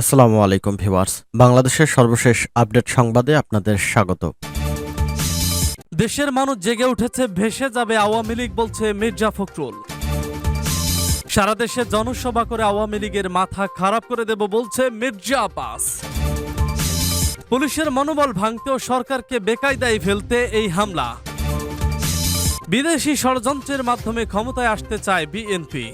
আসসালামু আলাইকুম ভিউয়ার্স। বাংলাদেশের সর্বশেষ আপডেট সংবাদে আপনাদের স্বাগত। দেশের মানুষ জেগে উঠেছে, ভেসে যাবে আওয়ামী লীগ বলছে মির্জা ফখরুল। সারা দেশে জনসভা করে আওয়ামী লীগের মাথা খারাপ করে দেব বলছে মির্জা আব্বাস। পুলিশের মনোবল ভাঙতেও সরকারকে বেকায়দায় ফেলতে এই হামলা। বিদেশি ষড়যন্ত্রের মাধ্যমে ক্ষমতায় আসতে চায় বিএনপি।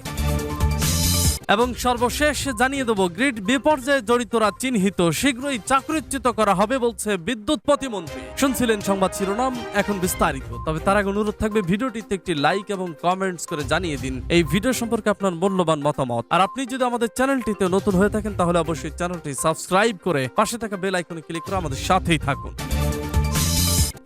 এবং সর্বশেষ জানিয়ে দেব গ্রিড বিপর্যয়ে জড়িতরা চিহ্নিত, শীঘ্রই চাকরিচ্যুত করা হবে বলছে বিদ্যুৎ প্রতিমন্ত্রী। শুনছিলেন সংবাদ শিরোনাম, এখন বিস্তারিত। তবে তার আগে অনুরোধ থাকবে, ভিডিওটিতে একটি লাইক এবং কমেন্টস করে জানিয়ে দিন। এই ভিডিও সম্পর্কে আপনার মূল্যবান মতামত। আর আপনি যদি আমাদের চ্যানেলটিতে নতুন হয়ে থাকেন, তাহলে অবশ্যই চ্যানেলটি সাবস্ক্রাইব করে পাশে থাকা বেল আইকনে ক্লিক করে আমাদের সাথেই থাকুন।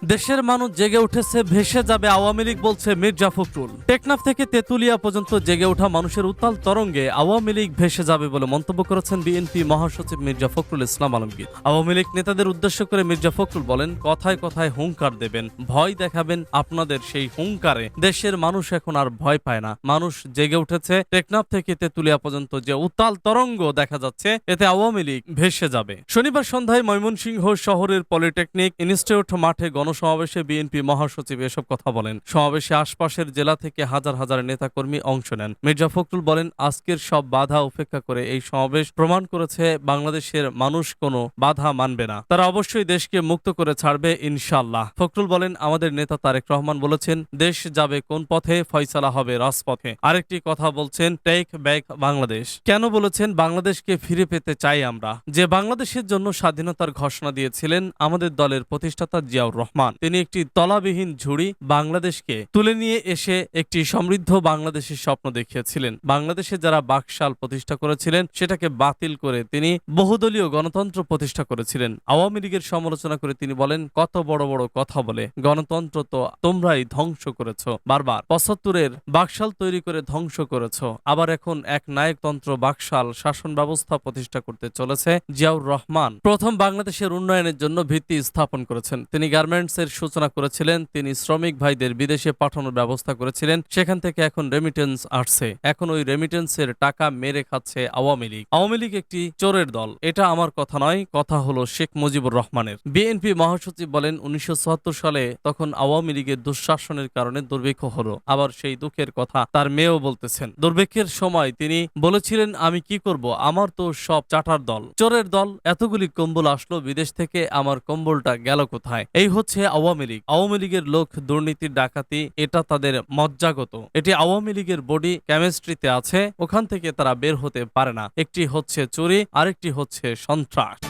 দেশের মানুষ জেগে উঠেছে, ভেসে যাবে আওয়ামী লীগ বলছে মির্জা ফখরুল। টেকনাফ থেকে তেতুলিয়া পর্যন্ত জেগে ওঠা মানুষের উত্তাল তরঙ্গে আওয়ামী লীগ ভেসে যাবে বলে মন্তব্য করেছেন বিএনপি মহাসচিব মির্জা ফখরুল ইসলাম আলমগীর। আওয়ামী লীগ নেতাদের উদ্দেশ্য করে মির্জা ফখরুল বলেন, কথায় কথায় হুঙ্কার দেবেন, ভয় দেখাবেন, আপনাদের সেই হুঙ্কারে। দেশের মানুষ এখন আর ভয় পায় না। মানুষ জেগে উঠেছে, টেকনাফ থেকে তেতুলিয়া পর্যন্ত যে উত্তাল তরঙ্গ দেখা যাচ্ছে, এতে আওয়ামী লীগ ভেসে যাবে। শনিবার সন্ধ্যায় ময়মনসিংহ শহরের পলিটেকনিক ইনস্টিটিউট মাঠে গণসমাবেশে বিএনপি মহাসচিব এসব কথা বলেন। সমাবেশে আশপাশের জেলা থেকে হাজার হাজার নেতাকর্মী অংশ নেন। মির্জা ফখরুল বলেন, আজকের সব বাধা উপেক্ষা করে এই সমাবেশ প্রমাণ করেছে বাংলাদেশের মানুষ কোনো বাধা মানবে না। তারা অবশ্যই দেশকে মুক্ত করে ছাড়বে ইনশাল্লাহ ফখরুল বলেন, আমাদের নেতা তারেক রহমান বলেছেন, দেশ যাবে কোন পথে, ফয়সালা হবে রাজপথে। আরেকটি কথা বলছেন, টেক ব্যাক বাংলাদেশ। কেন বলেছেন, বাংলাদেশকে ফিরে পেতে চাই আমরা। যে বাংলাদেশের জন্য স্বাধীনতার ঘোষণা দিয়েছিলেন, আমাদের দলের প্রতিষ্ঠাতা জিয়াউর রহমান। তিনি একটি তলাবিহীন ঝুড়ি বাংলাদেশকে তুলে নিয়ে এসে একটি সমৃদ্ধ বাংলাদেশের স্বপ্ন দেখিয়েছিলেন। বাংলাদেশে যারা বাকশাল প্রতিষ্ঠা করেছিলেন, সেটাকে বাতিল করে তিনি বহুদলীয় গণতন্ত্র প্রতিষ্ঠা করেছিলেন। আওয়ামী লীগের সমালোচনা করে তিনি বলেন, কত বড় বড় কথা বলে, গণতন্ত্র তো তোমরাই ধ্বংস করেছ। বারবার পঁচাত্তরের বাকশাল তৈরি করে ধ্বংস করেছ। আবার এখন এক নায়কতন্ত্র বাকশাল শাসন ব্যবস্থা প্রতিষ্ঠা করতে চলেছে জিয়াউর রহমান। প্রথম বাংলাদেশের উন্নয়নের জন্য ভিত্তি স্থাপন করেছেন। তিনি গার্মেন্টস এর সূচনা করেছিলেন। তিনি শ্রমিক ভাইদের বিদেশে পাঠানোর ব্যবস্থা করেছিলেন। সেখান থেকে এখন রেমিটেন্স আসছে। এখন ওই রেমিটেন্সের টাকা মেরে খাচ্ছে আওয়ামী লীগ। আওয়ামী লীগ একটি চোরের দল। এটা আমার কথা নয়, কথা হলো শেখ মুজিবুর রহমানের। বিএনপি মহাসচিব বলেন, উনিশশো সালে তখন আওয়ামী লীগের দুঃশাসনের কারণে দুর্ভিক্ষ হলো। আবার সেই দুঃখের কথা তার মেয়েও বলতেছেন। দুর্ভিক্ষের সময় তিনি বলেছিলেন, আমি কি করব? আমার তো সব চাটার দল। চোরের দল, এতগুলি কম্বল আসলো বিদেশ থেকে, আমার কম্বলটা গেল কোথায়? এই হচ্ছে আওয়ামী লীগ। আওয়ামী লীগের লোক দুর্নীতির ডাকাতি, এটা তাদের মজ্জাগত। এটি আওয়ামী লীগের বডি কেমিস্ট্রিতে আছে, ওখান থেকে তারা বের হতে পারে না। একটি হচ্ছে চুরি, আরেকটি হচ্ছে সন্ত্রাস।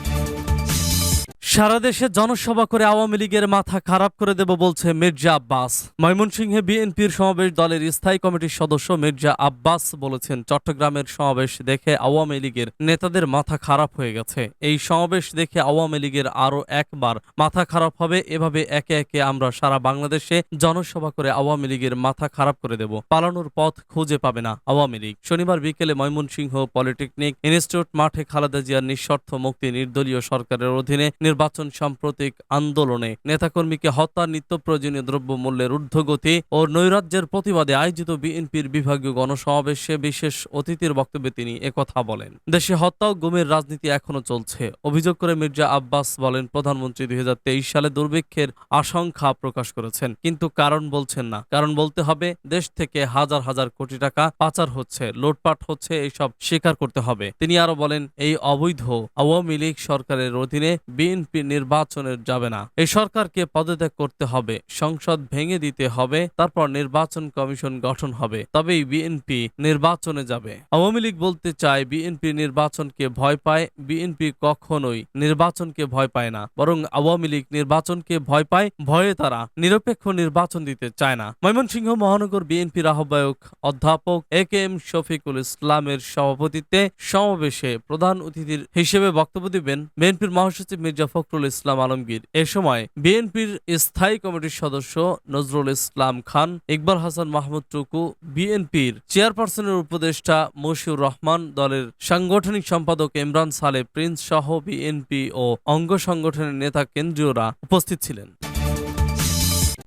সারা দেশে জনসভা করে আওয়ামী লীগের মাথা খারাপ করে দেব বলছে মির্জা আব্বাস। ময়মনসিংহে বিএনপির সমাবেশ দলের স্থায়ী কমিটির সদস্য মির্জা আব্বাস বলেছেন, চট্টগ্রামের সমাবেশ দেখে আওয়ামী লীগের নেতাদের মাথা খারাপ হয়ে গেছে। এই সমাবেশ দেখে আওয়ামী লীগের আরও একবার মাথা খারাপ হবে, এভাবে একে একে আমরা সারা বাংলাদেশে জনসভা করে আওয়ামী লীগের মাথা খারাপ করে দেব। পালানোর পথ খুঁজে পাবে না আওয়ামী লীগ। শনিবার বিকেলে ময়মনসিংহ পলিটেকনিক ইনস্টিটিউট মাঠে খালেদা জিয়ার নিঃশর্ত মুক্তি নির্দলীয় সরকারের অধীনে নির্বাচন সাম্প্রতিক আন্দোলনে নেতাকর্মীকে হত্যা নিত্য প্রয়োজনীয় দ্রব্য মূল্যের ঊর্ধ্বগতি ও নৈরাজ্যের প্রতিবাদে আয়োজিত বিএনপির বিভাগীয় গণসমাবেশে বিশেষ অতিথির বক্তব্যে তিনি একথা বলেন। দেশে হত্যা ও গুমের রাজনীতি এখনও চলছে। অভিযোগ করে মির্জা আব্বাস বলেন, প্রধানমন্ত্রী দুই সালে দুর্ভিক্ষের আশঙ্কা প্রকাশ করেছেন, কিন্তু কারণ বলছেন না। কারণ বলতে হবে, দেশ থেকে হাজার হাজার কোটি টাকা পাচার হচ্ছে, লুটপাট হচ্ছে, এইসব স্বীকার করতে হবে। তিনি আরও বলেন, এই অবৈধ আওয়ামী লীগ সরকারের অধীনে বিএনপি নির্বাচনের যাবে না। এই সরকারকে পদত্যাগ করতে হবে, সংসদ ভেঙে দিতে হবে, তারপর নির্বাচন কমিশন গঠন হবে, তবেই বিএনপি নির্বাচনে যাবে। আওয়ামী লীগ বলতে চায়, বিএনপি নির্বাচনকে ভয় পায়, বিএনপি কখনোই নির্বাচনকে ভয় পায় না। বরং আওয়ামী লীগ নির্বাচনকে ভয় পায়, ভয়ে তারা নিরপেক্ষ নির্বাচন দিতে চায় না। ময়মনসিংহ মহানগর বিএনপির আহ্বায়ক অধ্যাপক এ কে এম শফিকুল ইসলামের সভাপতিত্বে সমাবেশে প্রধান অতিথির হিসেবে বক্তব্য দিবেন বিএনপির মহাসচিব মির্জা ফখরুল ইসলাম আলমগীর। এ সময় বিএনপির স্থায়ী কমিটির সদস্য নজরুল ইসলাম খান, ইকবাল হাসান মাহমুদ টুকু, বিএনপির চেয়ারপারসনের উপদেষ্টা মশিউর রহমান, দলের সাংগঠনিক সম্পাদক ইমরান সালে প্রিন্স সহ বিএনপি ও অঙ্গ সংগঠনের নেতা কেন্দ্রীয়রা উপস্থিত ছিলেন।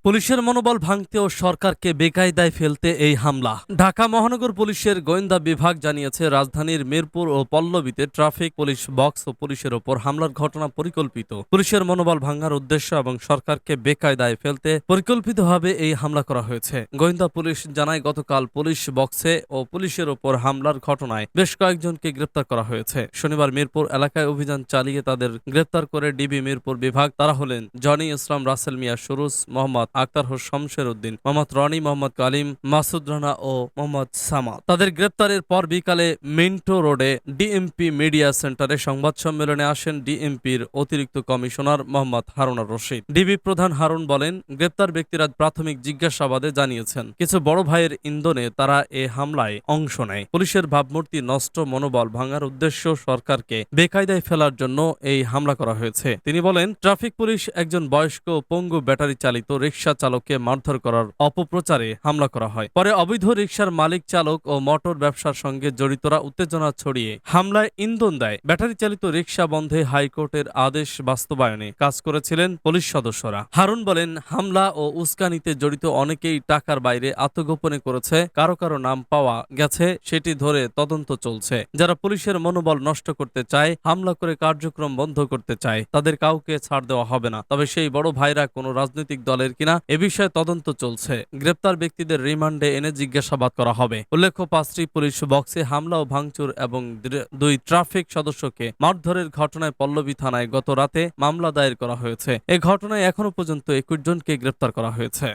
পুলিশের মনোবল ভাঙতে ও সরকারকে বেকায়দায় ফেলতে এই হামলা। ঢাকা মহানগর পুলিশের গোয়েন্দা বিভাগ জানিয়েছে, রাজধানীর মিরপুর ও পল্লবীতে ট্রাফিক, পুলিশ বক্স ও পুলিশের ওপর হামলার ঘটনা পরিকল্পিত। পুলিশের মনোবল ভাঙার উদ্দেশ্য এবং সরকারকে বেকায়দায় ফেলতে পরিকল্পিতভাবে এই হামলা করা হয়েছে। গোয়েন্দা পুলিশ জানায়, গতকাল পুলিশ বক্সে ও পুলিশের ওপর হামলার ঘটনায় বেশ কয়েকজনকে গ্রেপ্তার করা হয়েছে। শনিবার মিরপুর এলাকায় অভিযান চালিয়ে তাদের গ্রেপ্তার করে ডিবি মিরপুর বিভাগ তারা হলেন জনি ইসলাম, রাসেল মিয়া, সুরুজ, মোহাম্মদ আক্তার হোস শমশের উদ্দিন মোহাম্মদ রনি, মোহাম্মদ কালিম, মাসুদ রানা ও মোহাম্মদ সামাদ। তাদের গ্রেপ্তারের পর বিকালে মিন্টো রোডে ডিএমপি মিডিয়া সেন্টারে সংবাদ সম্মেলনে আসেন ডিএমপির অতিরিক্ত কমিশনার মোহাম্মদ হারুনার রশিদ। ডিবি প্রধান হারুন বলেন, গ্রেপ্তার ব্যক্তিরা প্রাথমিক জিজ্ঞাসাবাদে জানিয়েছেন, কিছু বড় ভাইয়ের ইন্ধনে তারা এ হামলায় অংশ নেয়। পুলিশের ভাবমূর্তি নষ্ট, মনোবল ভাঙার উদ্দেশ্য সরকারকে বেকায়দায় ফেলার জন্য এই হামলা করা হয়েছে। তিনি বলেন, ট্রাফিক পুলিশ একজন বয়স্ক পঙ্গু ব্যাটারি চালিত রিকশা চালককে মারধর করার অপপ্রচারে হামলা করা হয়। পরে অবৈধ রিকশার মালিক, চালক ও মোটর ব্যবসার সঙ্গে জড়িতরা উত্তেজনা ছড়িয়ে হামলায় ইন্ধন দেয়। ব্যাটারি চালিত রিকশা বন্ধে হাইকোর্টের আদেশ বাস্তবায়নে কাজ করেছিলেন পুলিশ সদস্যরা। হারুন বলেন, হামলা ও উস্কানিতে জড়িত অনেকেই টাকার বাইরে আত্মগোপনে করেছে, কারও কারও নাম পাওয়া গেছে, সেটি ধরে তদন্ত চলছে। যারা পুলিশের মনোবল নষ্ট করতে চায়, হামলা করে কার্যক্রম বন্ধ করতে চায়, তাদের কাউকে ছাড় দেওয়া হবে না। তবে সেই বড় ভাইরা কোনো রাজনৈতিক দলের কিনা এ বিষয়ে তদন্ত চলছে। গ্রেপ্তার ব্যক্তিদের রিমান্ডে এনে জিজ্ঞাসাবাদ করা হবে। উল্লেখ্য, পাঁচটি পুলিশ বক্সে হামলা ও ভাঙচুর এবং দুই ট্রাফিক সদস্যকে মারধরের ঘটনায় পল্লবী থানায় গত রাতে মামলা দায়ের করা হয়েছে। এ ঘটনায় এখনও পর্যন্ত একুশ জনকে গ্রেপ্তার করা হয়েছে।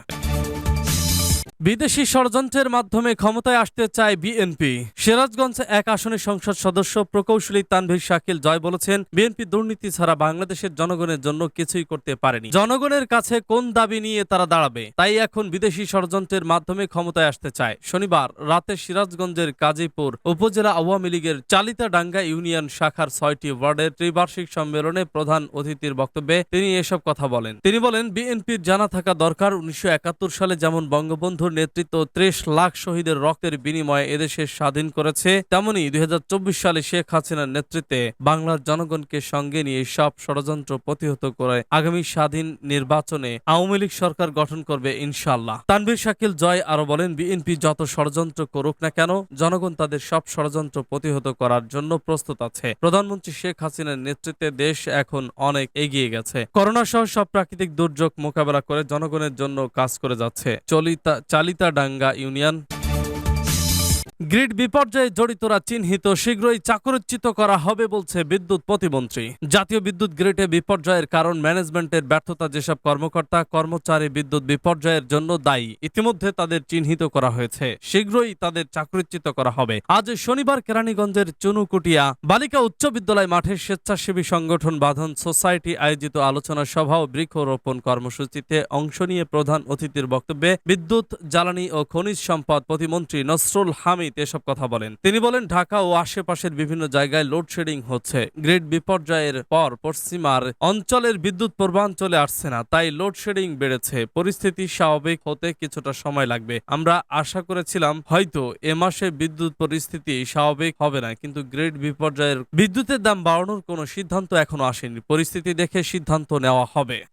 বিদেশি ষড়যন্ত্রের মাধ্যমে ক্ষমতায় আসতে চায় বিএনপি। সিরাজগঞ্জ এক আসনের সংসদ সদস্য প্রকৌশলী তানভীর শাকিল জয় বলেছেন, বিএনপি দুর্নীতি ছাড়া বাংলাদেশের জনগণের জন্য কিছুই করতে পারেনি। জনগণের কাছে কোন দাবি নিয়ে তারা দাঁড়াবে? তাই এখন বিদেশি ষড়যন্ত্রের মাধ্যমে ক্ষমতায় আসতে চায়। শনিবার রাতে সিরাজগঞ্জের কাজীপুর উপজেলা আওয়ামী লীগের চালিতাডাঙ্গা ইউনিয়ন শাখার ছয়টি ওয়ার্ডের ত্রিবার্ষিক সম্মেলনে প্রধান অতিথির বক্তব্যে তিনি এসব কথা বলেন। তিনি বলেন, বিএনপির জানা থাকা দরকার উনিশশো একাত্তর সালে যেমন বঙ্গবন্ধুর নেতৃত্ব ত্রিশ লাখ শহীদের রক্তের বিনিময়ে এদেশে স্বাধীন করেছে তেমনি দুই সালে শেখ হাসিনার নেতৃত্বে বাংলার জনগণকে সঙ্গে নিয়ে সব ষড়যন্ত্র প্রতিহত করে আগামী স্বাধীন নির্বাচনে আওয়ামী লীগ সরকার গঠন করবে ইনশাল্লাহ তানভীর শাকিল জয় আরও বলেন, বিএনপি যত ষড়যন্ত্র করুক না কেন, জনগণ তাদের সব ষড়যন্ত্র প্রতিহত করার জন্য প্রস্তুত আছে। প্রধানমন্ত্রী শেখ হাসিনার নেতৃত্বে দেশ এখন অনেক এগিয়ে গেছে। করোনা সহ সব প্রাকৃতিক দুর্যোগ মোকাবেলা করে জনগণের জন্য কাজ করে যাচ্ছে। চলিতা চালিতাডাঙ্গা ইউনিয়ন গ্রিড বিপর্যয়ে জড়িতরা চিহ্নিত শীঘ্রই চাকরচ্যুত করা হবে বলছে বিদ্যুৎ প্রতিমন্ত্রী। জাতীয় বিদ্যুৎ গ্রিডে বিপর্যয়ের কারণ ম্যানেজমেন্টের ব্যর্থতা যেসব কর্মকর্তা, কর্মচারী বিদ্যুৎ বিপর্যয়ের জন্য দায়ী, ইতিমধ্যে তাদের চিহ্নিত করা হয়েছে। শীঘ্রই তাদের চাকরিচ্যুত করা হবে। আজ শনিবার কেরানীগঞ্জের চুনুকুটিয়া বালিকা উচ্চ বিদ্যালয় মাঠে স্বেচ্ছাসেবী সংগঠন বাঁধন সোসাইটি আয়োজিত আলোচনা সভা ও বৃক্ষরোপণ কর্মসূচিতে অংশ নিয়ে প্রধান অতিথির বক্তব্যে বিদ্যুৎ, জ্বালানি ও খনিজ সম্পদ প্রতিমন্ত্রী নসরুল হামিদ এসব কথা বলেন। তিনি বলেন, ঢাকা ও আশেপাশের বিভিন্ন জায়গায় লোডশেডিং হচ্ছে। গ্রিড বিপর্যয়ের পর পশ্চিমার অঞ্চলের বিদ্যুৎ পূর্বাঞ্চলে আসছে না, তাই লোডশেডিং বেড়েছে। পরিস্থিতি স্বাভাবিক হতে কিছুটা সময় লাগবে। আমরা আশা করেছিলাম, হয়তো এ মাসে বিদ্যুৎ পরিস্থিতি স্বাভাবিক হবে না, কিন্তু গ্রিড বিপর্যয়ের বিদ্যুতের দাম বাড়ানোর কোনো সিদ্ধান্ত এখনও আসেনি। পরিস্থিতি দেখে সিদ্ধান্ত নেওয়া হবে।